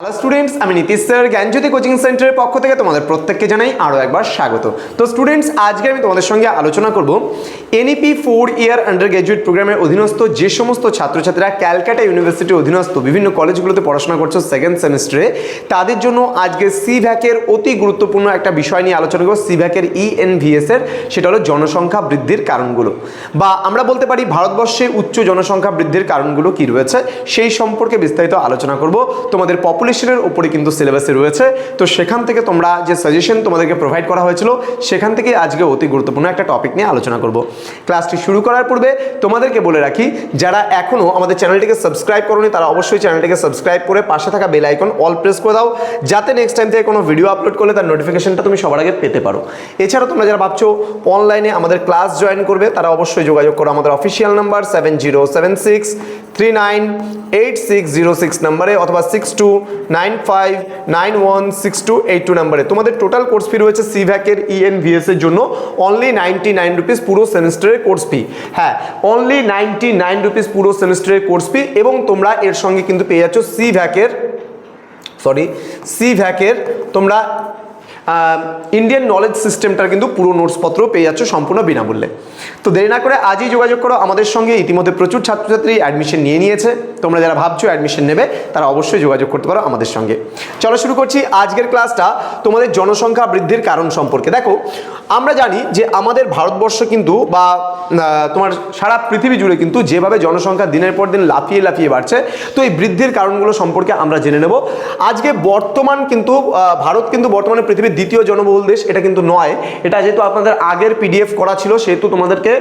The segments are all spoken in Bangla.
হ্যালো স্টুডেন্টস আমি নীতিশ স্যার জ্ঞানজ্যোতি কোচিং সেন্টারের পক্ষ থেকে তোমাদের প্রত্যেককে জানাই আরও একবার স্বাগত। তো স্টুডেন্টস আজকে আমি তোমাদের সঙ্গে আলোচনা করব NEP four year undergraduate প্রোগ্রামের অধীনস্থ যে সমস্ত ছাত্রছাত্রীরা ক্যালকাটা ইউনিভার্সিটির অধীনস্থ, বিভিন্ন কলেজগুলোতে পড়াশোনা করছ সেকেন্ড সেমিস্টারে তাদের জন্য আজকে সি ভ্যাকের অতি গুরুত্বপূর্ণ একটা বিষয় নিয়ে আলোচনা করব সি ভ্যাকের ইএনভিএস এর সেটা হলো জনসংখ্যা বৃদ্ধির কারণগুলো। বা আমরা বলতে পারি ভারতবর্ষে উচ্চ জনসংখ্যা বৃদ্ধির কারণগুলো কী রয়েছে, সেই সম্পর্কে বিস্তারিত আলোচনা করব। তোমাদের পপুলেশনের উপরে কিন্তু সিলেবাসে রয়েছে। তো সেখান থেকে তোমরা যে সাজেশন তোমাদেরকে প্রোভাইড করা হয়েছিল, সেখান থেকে আজকে অতি গুরুত্বপূর্ণ একটা টপিক নিয়ে আলোচনা করব। ক্লাসটি শুরু করার পূর্বে তোমাদেরকে বলে রাখি, যারা এখনও আমাদের চ্যানেলটিকে সাবস্ক্রাইব করোনি, তারা অবশ্যই চ্যানেলটিকে সাবস্ক্রাইব করে পাশে থাকা বেল আইকন অল প্রেস করে দাও, যাতে নেক্সট টাইম থেকে কোনো ভিডিও আপলোড করলে তার নোটিফিকেশনটা তুমি সবার আগে পেতে পারো। এছাড়াও তোমরা যারা ভাবছ অনলাইনে আমাদের ক্লাস জয়েন করবে, তারা অবশ্যই যোগাযোগ করো আমাদের official number seven zero seven six three nine eight six zero six নাম্বারে অথবা six two nine five nine one six two eight two নাম্বারে। তোমাদের টোটাল কোর্স ফি রয়েছে সিভ্যাকের ইএনভিএস এর জন্য। অনলি নাইনটি নাইন রুপিস পুরো সেমিস্টারের কোর্স ফি হ্যাঁ অনলি নাইনটি নাইন রুপিস পুরো সেমিস্টারের কোর্স ফি এবং তোমরা এর সঙ্গে কিন্তু পেয়ে যাচ্ছ সিভ্যাকের সরি সি ভ্যাকের তোমরা ইন্ডিয়ান নলেজ সিস্টেমটার কিন্তু পুরো নোটসপত্র পেয়ে যাচ্ছ সম্পূর্ণ বিনামূল্যে। তো দেরি না করে আজই যোগাযোগ করো, আমাদের সঙ্গে ইতিমধ্যে প্রচুর ছাত্রছাত্রী অ্যাডমিশন নিয়ে নিয়েছে। তোমরা যারা ভাবছ অ্যাডমিশন নেবে, তারা অবশ্যই যোগাযোগ করতে পারো আমাদের সঙ্গে। চলো শুরু করছি আজকের ক্লাসটা তোমাদের জনসংখ্যা বৃদ্ধির কারণ সম্পর্কে। দেখো, আমরা জানি যে আমাদের ভারতবর্ষ কিন্তু বা তোমার সারা পৃথিবী জুড়ে কিন্তু যেভাবে জনসংখ্যা দিনের পর দিন লাফিয়ে লাফিয়ে বাড়ছে, তো এই বৃদ্ধির কারণগুলো সম্পর্কে আমরা জেনে নেব। আজকে বর্তমান কিন্তু ভারত কিন্তু বর্তমানে পৃথিবীর দ্বিতীয় জনবহুল দেশ, এটা কিন্তু নয়। এটা যেহেতু আপনাদের আগের পিডিএফ করা ছিল, সেহেতু তোমাদেরকে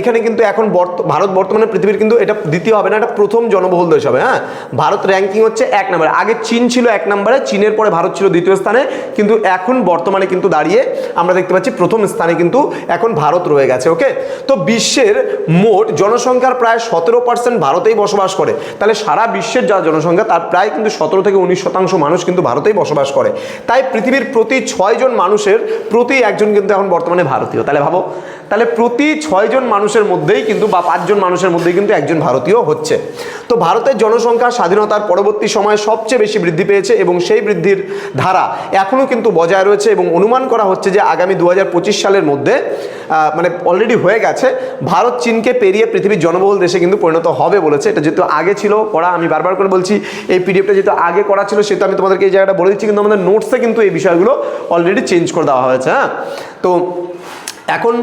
এখানে কিন্তু এখন ভারত বর্তমানে পৃথিবীর কিন্তু এটা দ্বিতীয় হবে না, এটা প্রথম জনবহুল দেশ হবে হ্যাঁ? ভারত র্যাঙ্কিং হচ্ছে এক নম্বরে আগে চীন ছিল এক নম্বরে চীনের পরে ভারত ছিল দ্বিতীয় স্থানে, কিন্তু এখন বর্তমানে কিন্তু দাঁড়িয়ে আমরা দেখতে পাচ্ছি প্রথম স্থানে কিন্তু এখন ভারত রয়ে গেছে ওকে তো বিশ্বের মোট জনসংখ্যার প্রায় সতেরো পার্সেন্ট ভারতেই বসবাস করে। তাহলে সারা বিশ্বের যা জনসংখ্যা, তার প্রায় কিন্তু সতেরো থেকে উনিশ শতাংশ মানুষ কিন্তু ভারতেই বসবাস করে। তাই পৃথিবীর প্রতি ছয়জন মানুষের প্রতি একজন কিন্তু এখন বর্তমানে ভারতীয়। তাহলে ভাবো, তাহলে প্রতি ছয়জন মানুষের মধ্যেই কিন্তু বা পাঁচজন মানুষের মধ্যেই কিন্তু একজন ভারতীয় হচ্ছে। তো ভারতের জনসংখ্যা স্বাধীনতার পরবর্তী সময়ে সবচেয়ে বেশি বৃদ্ধি পেয়েছে এবং সেই বৃদ্ধির ধারা এখনও কিন্তু বজায় রয়েছে এবং অনুমান করা হচ্ছে যে আগামী দু হাজার পঁচিশ সালের মধ্যে মানে অলরেডি হয়ে গেছে, ভারত চীনকে পেরিয়ে পৃথিবীর জনবহুল দেশে কিন্তু পরিণত হবে বলেছে। এটা যেহেতু আগে ছিল করা আমি বারবার করে বলছি, এই পিডিএফটা যেহেতু আগে করা ছিল, সেহেতু আমি তোমাদেরকে এই জায়গাটা বলে দিচ্ছি, কিন্তু আমাদের নোটসে কিন্তু এই বিষয়গুলো অলরেডি চেঞ্জ করে দেওয়া হয়েছে হ্যাঁ? তো এখন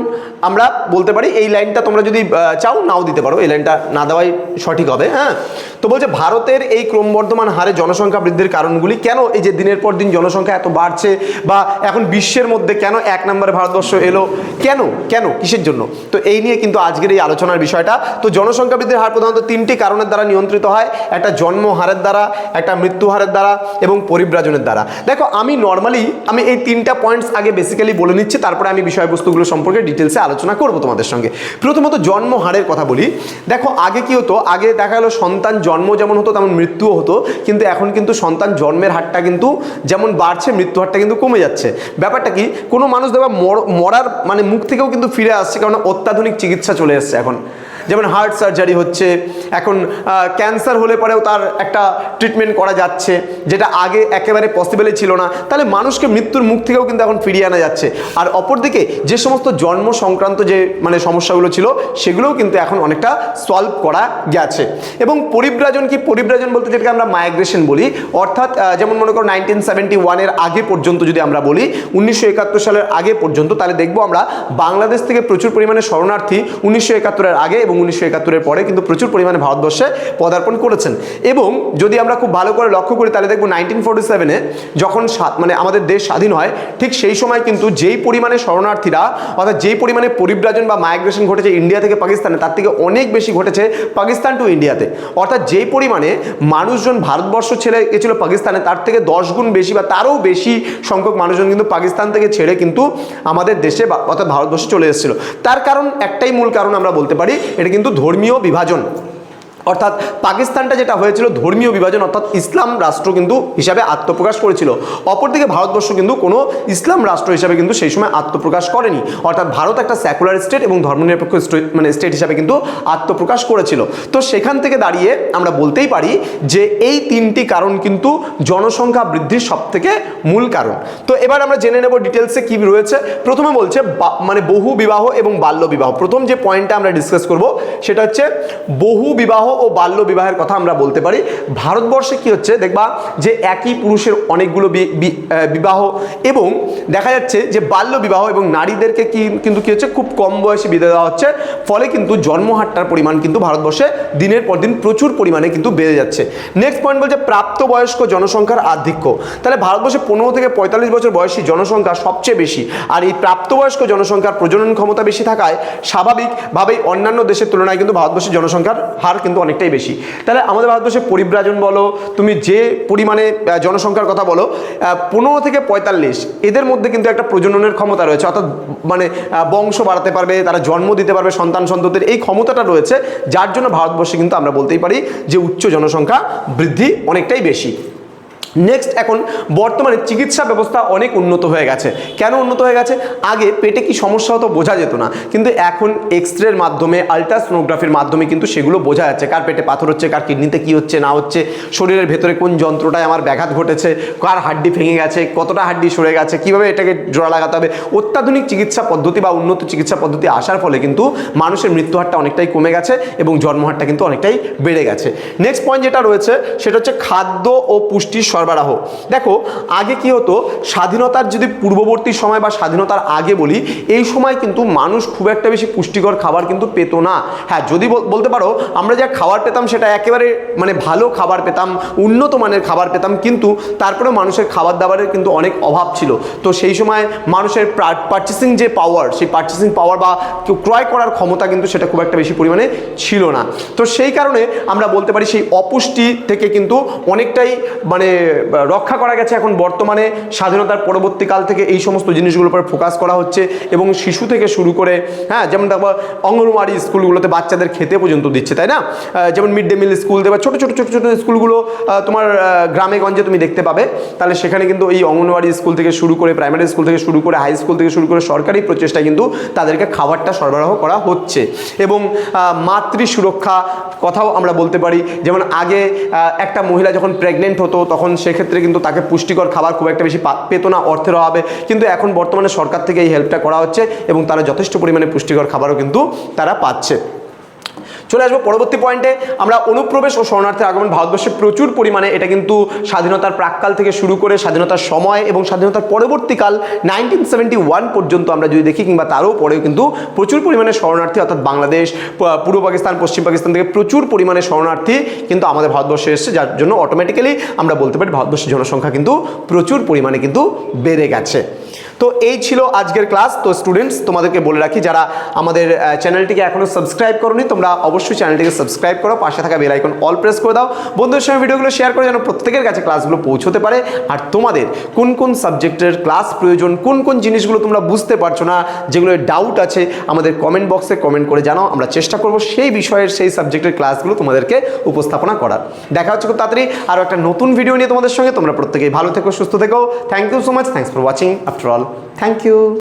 আমরা বলতে পারি এই লাইনটা তোমরা যদি চাও, নাও দিতে পারো। এই লাইনটা না দেওয়াই সঠিক হবে হ্যাঁ? তো বলছে, ভারতের এই ক্রমবর্ধমান হারে জনসংখ্যা বৃদ্ধির কারণগুলি কেন এই যে দিনের পর দিন জনসংখ্যা এত বাড়ছে বা এখন বিশ্বের মধ্যে কেন এক নম্বরে ভারতবর্ষ এলো? কেন? কেন? কিসের জন্য? তো এই নিয়ে কিন্তু আজকের এই আলোচনার বিষয়টা। তো জনসংখ্যা বৃদ্ধির হার প্রধানত তিনটি কারণের দ্বারা নিয়ন্ত্রিত হয়। একটা জন্ম হারের দ্বারা, একটা মৃত্যু হারের দ্বারা এবং পরিব্রাজনের দ্বারা। দেখো, আমি নর্মালি আমি এই তিনটা পয়েন্টস আগে বেসিক্যালি বলে নিচ্ছি, তারপরে আমি বিষয়বস্তুগুলো সম্পর্কে ডিটেলসে আলোচনা করব তোমাদের সঙ্গে। প্রথমত জন্ম হারের কথা বলি। দেখো, আগে কি হতো? আগে দেখা গেলো সন্তান জন্ম যেমন হতো, তেমন মৃত্যুও হতো। কিন্তু এখন কিন্তু সন্তান জন্মের হারটা কিন্তু যেমন বাড়ছে মৃত্যু হারটা কিন্তু কমে যাচ্ছে। ব্যাপারটা কি? কোনো মানুষ মর- মরার মানে মুখ থেকেও কিন্তু ফিরে আসছে, কারণ অত্যাধুনিক চিকিৎসা চলে এসছে এখন। যেমন হার্ট সার্জারি হচ্ছে, এখন ক্যান্সার হলে পরেও তার একটা ট্রিটমেন্ট করা যাচ্ছে, যেটা আগে একেবারে পসিবলই ছিল না। তাহলে মানুষকে মৃত্যুর মুখ থেকেও কিন্তু এখন ফিরিয়ে আনা যাচ্ছে। আর অপরদিকে যে সমস্ত জন্ম সংক্রান্ত যে মানে সমস্যাগুলো ছিল, সেগুলোও কিন্তু এখন অনেকটা সলভ করা গেছে। এবং পরিব্রাজন কি? পরিব্রাজন বলতে যেটাকে আমরা মাইগ্রেশন বলি। অর্থাৎ যেমন মনে করো নাইনটিন সেভেন্টি ওয়ানের আগে পর্যন্ত যদি আমরা বলি, উনিশশো একাত্তর সালের আগে পর্যন্ত, তাহলে দেখব আমরা বাংলাদেশ থেকে প্রচুর পরিমাণে শরণার্থী উনিশশো একাত্তরের আগে এবং উনিশশো একাত্তরের পরে কিন্তু প্রচুর পরিমাণে ভারতবর্ষে পদার্পণ করেছেন। এবং যদি আমরা খুব ভালো করে লক্ষ্য করি, তাহলে দেখব নাইনটিন ফোর্টি সেভেনে যখন মানে আমাদের দেশ স্বাধীন হয়, ঠিক সেই সময় কিন্তু যেই পরিমাণে শরণার্থীরা অর্থাৎ যেই পরিমাণে পরিব্রাজন বা মাইগ্রেশন ঘটেছে ইন্ডিয়া থেকে পাকিস্তানে, তার থেকে অনেক বেশি ঘটেছে পাকিস্তান টু ইন্ডিয়াতে অর্থাৎ যেই পরিমাণে মানুষজন ভারতবর্ষ ছেড়ে গেছিল পাকিস্তানে, তার থেকে দশ গুণ বেশি বা তারও বেশি সংখ্যক মানুষজন কিন্তু পাকিস্তান থেকে ছেড়ে কিন্তু আমাদের দেশে অর্থাৎ ভারতবর্ষে চলে এসেছিল। তার কারণ একটাই মূল কারণ আমরা বলতে পারি এটা কিন্তু ধর্মীয় বিভাজন। অর্থাৎ পাকিস্তানটা যেটা হয়েছিল ধর্মীয় বিভাজন, অর্থাৎ ইসলাম রাষ্ট্র কিন্তু হিসাবে আত্মপ্রকাশ করেছিল। অপরদিকে ভারতবর্ষ কিন্তু কোনো ইসলাম রাষ্ট্র হিসাবে কিন্তু সেই সময় আত্মপ্রকাশ করেনি। অর্থাৎ ভারত একটা সেকুলার স্টেট এবং ধর্মনিরপেক্ষ মানে স্টেট হিসাবে কিন্তু আত্মপ্রকাশ করেছিল। তো সেখান থেকে দাঁড়িয়ে আমরা বলতেই পারি যে এই তিনটি কারণ কিন্তু জনসংখ্যা বৃদ্ধির সব থেকে মূল কারণ। তো এবার আমরা জেনে নেব ডিটেলসে কী রয়েছে। প্রথমে বলছে মানে বহু বিবাহ এবং বাল্য বিবাহ। প্রথম যে পয়েন্টটা আমরা ডিসকাস করব, সেটা হচ্ছে বহু বিবাহ ও বাল্য বিবাহের কথা আমরা বলতে পারি। ভারতবর্ষে কি হচ্ছে দেখবা যে একই পুরুষের অনেকগুলো বিবাহ এবং দেখা যাচ্ছে যে বাল্য বিবাহ এবং নারীদেরকে কি, কিন্তু কি হচ্ছে? খুব কম বয়সে বিদায় দেওয়া হচ্ছে। ফলে কিন্তু জন্মহারটার পরিমাণ কিন্তু ভারতবর্ষে দিনের পর দিন প্রচুর পরিমাণে কিন্তু বেড়ে যাচ্ছে। নেক্সট পয়েন্ট বলছে প্রাপ্তবয়স্ক জনসংখ্যার আধিক্য। তাহলে ভারতবর্ষে পনেরো থেকে পঁয়তাল্লিশ বছর বয়সী জনসংখ্যা সবচেয়ে বেশি। আর এই প্রাপ্তবয়স্ক জনসংখ্যার প্রজনন ক্ষমতা বেশি থাকায় স্বাভাবিকভাবেই অন্যান্য দেশের তুলনায় কিন্তু ভারতবর্ষের জনসংখ্যার হার কিন্তু অনেকটাই বেশি। তাহলে আমাদের ভারতবর্ষে পরিব্রাজন বলো, তুমি যে পরিমাণে জনসংখ্যার কথা বলো পনেরো থেকে পঁয়তাল্লিশ, এদের মধ্যে কিন্তু একটা প্রজননের ক্ষমতা রয়েছে। অর্থাৎ মানে বংশ বাড়াতে পারবে, তারা জন্ম দিতে পারবে, সন্তান সন্ততির এই ক্ষমতাটা রয়েছে, যার জন্য ভারতবর্ষে কিন্তু আমরা বলতেই পারি যে উচ্চ জনসংখ্যা বৃদ্ধি অনেকটাই বেশি। নেক্সট এখন বর্তমানে চিকিৎসা ব্যবস্থা অনেক উন্নত হয়ে গেছে। কেন উন্নত হয়ে গেছে? আগে পেটে কি সমস্যা হতো বোঝা যেত না। কিন্তু এখন এক্স রের মাধ্যমে আলট্রাসোনোগ্রাফির মাধ্যমে কিন্তু সেগুলো বোঝা যাচ্ছে। কার পেটে পাথর হচ্ছে, কার কিডনিতে কি হচ্ছে, না হচ্ছে, শরীরের ভেতরে কোন যন্ত্রটায় আমার ব্যাঘাত ঘটেছে, কার হাড্ডি ভেঙে গেছে, কতটা হাড্ডি সরে গেছে, কীভাবে এটাকে জোড়া লাগাতে হবে? অত্যাধুনিক চিকিৎসা পদ্ধতি বা উন্নত চিকিৎসা পদ্ধতি আসার ফলে কিন্তু মানুষের মৃত্যু হারটা অনেকটাই কমে গেছে এবং জন্মহারটা কিন্তু অনেকটাই বেড়ে গেছে। নেক্সট পয়েন্ট যেটা রয়েছে, সেটা হচ্ছে খাদ্য ও পুষ্টির সরবরাহ দেখো, আগে কি হতো, স্বাধীনতার যদি পূর্ববর্তী সময় বা স্বাধীনতার আগে বলি, এই সময় কিন্তু মানুষ খুব একটা বেশি পুষ্টিকর খাবার কিন্তু পেতো না। হ্যাঁ যদি বলতে পারো, আমরা যা খাবার পেতাম সেটা একেবারে মানে ভালো খাবার পেতাম, উন্নত মানের খাবার পেতাম, কিন্তু তারপরেও মানুষের খাবার দাবারের কিন্তু অনেক অভাব ছিল। তো সেই সময় মানুষের পার্চেসিং যে পাওয়ার সেই পার্চেসিং পাওয়ার বা ক্রয় করার ক্ষমতা কিন্তু সেটা খুব একটা বেশি পরিমাণে ছিল না। তো সেই কারণে আমরা বলতে পারি সেই অপুষ্টি থেকে কিন্তু অনেকটাই মানে রক্ষা করা গেছে এখন বর্তমানে, স্বাধীনতার পরবর্তীকাল থেকে এই সমস্ত জিনিসগুলোর উপর ফোকাস করা হচ্ছে এবং শিশু থেকে শুরু করে হ্যাঁ যেমন অঙ্গনওয়াড়ি স্কুলগুলোতে বাচ্চাদের খেতে পর্যন্ত দিচ্ছে, তাই না? যেমন মিড ডে মিল স্কুল দেবে, ছোটো ছোটো ছোটো ছোটো স্কুলগুলো তোমার গ্রামে গঞ্জে তুমি দেখতে পাবে। তাহলে সেখানে কিন্তু এই অঙ্গনওয়াড়ি স্কুল থেকে শুরু করে, প্রাইমারি স্কুল থেকে শুরু করে, হাই স্কুল থেকে শুরু করে সরকারি প্রচেষ্টায় কিন্তু তাদেরকে খাবারটা সরবরাহ করা হচ্ছে। এবং মাতৃ সুরক্ষা কথাও আমরা বলতে পারি। যেমন আগে একটা মহিলা যখন প্রেগনেন্ট হতো, তখন সেক্ষেত্রে কিন্তু তাকে পুষ্টিকর খাবার খুব একটা বেশি পেতো না, অর্থের অভাবে। কিন্তু এখন বর্তমানে সরকার থেকে এই হেল্পটা করা হচ্ছে এবং তারা যথেষ্ট পরিমাণে পুষ্টিকর খাবারও কিন্তু তারা পাচ্ছে। চলে আসব পরবর্তী পয়েন্টে আমরা অনুপ্রবেশ ও শরণার্থীর আগমন ভারতবর্ষে প্রচুর পরিমাণে। এটা কিন্তু স্বাধীনতার প্রাককাল থেকে শুরু করে স্বাধীনতার সময় এবং স্বাধীনতার পরবর্তীকাল নাইনটিন সেভেন্টি ওয়ান পর্যন্ত আমরা যদি দেখি কিংবা তারও পরেও কিন্তু প্রচুর পরিমাণে শরণার্থী, অর্থাৎ বাংলাদেশ পূর্ব পাকিস্তান, পশ্চিম পাকিস্তান থেকে প্রচুর পরিমাণে শরণার্থী কিন্তু আমাদের ভারতবর্ষে এসেছে, যার জন্য অটোমেটিক্যালি আমরা বলতে পারি ভারতবর্ষের জনসংখ্যা কিন্তু প্রচুর পরিমাণে কিন্তু বেড়ে গেছে। তো এই ছিল আজকের ক্লাস। তো স্টুডেন্টস তোমাদেরকে বলে রাখি, যারা আমাদের চ্যানেলটিকে এখনও সাবস্ক্রাইব করোনি, তোমরা অবশ্যই চ্যানেলটিকে সাবস্ক্রাইব করো, পাশে থাকা বেল আইকন অল প্রেস করে দাও। বন্ধুদের সঙ্গে ভিডিওগুলো শেয়ার করে যেন প্রত্যেকের কাছে ক্লাসগুলো পৌঁছতে পারে। আর তোমাদের কোন কোন সাবজেক্টের ক্লাস প্রয়োজন, কোন কোন জিনিসগুলো তোমরা বুঝতে পারছ না যেগুলো ডাউট আছে, আমাদের কমেন্ট বক্সে কমেন্ট করে জানাও। আমরা চেষ্টা করব সেই বিষয়ের, সেই সাবজেক্টের ক্লাসগুলো তোমাদেরকে উপস্থাপনা করার। দেখা হচ্ছে খুব তাড়াতাড়ি আরও একটা নতুন ভিডিও নিয়ে তোমাদের সঙ্গে। তোমরা প্রত্যেকেই ভালো থেকো, সুস্থ থেকো। Thank you so much thanks for watching after all thank you